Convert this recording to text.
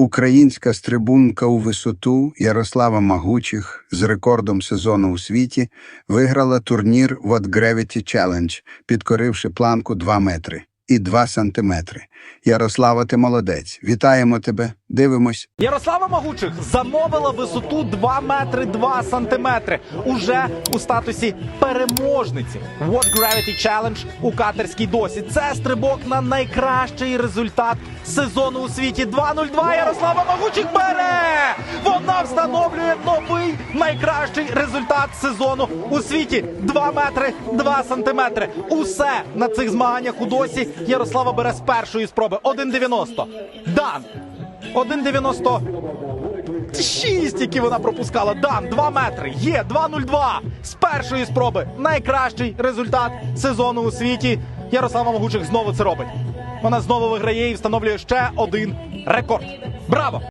Українська стрибунка у висоту Ярослава Магучих з рекордом сезону у світі виграла турнір What Gravity Challenge, підкоривши планку 2 метри 2 сантиметри. Ярослава, ти молодець. Вітаємо тебе. Дивимось. Ярослава Магучих замовила висоту 2 метри 2 сантиметри уже у статусі переможниці. What Gravity Challenge у катерській досі. Це стрибок на найкращий результат сезону у світі. 2.02 Ярослава Магучих бере! Встановлює новий найкращий результат сезону у світі. 2 метри 2 сантиметри. Усе на цих змаганнях у досі Ярослава бере з першої спроби. 1.90. Дан! 1,96, які вона пропускала. Дан, 2 метри. Є 2,02 з першої спроби. Найкращий результат сезону у світі. Ярослава Могучих знову це робить. Вона знову виграє і встановлює ще один рекорд. Браво!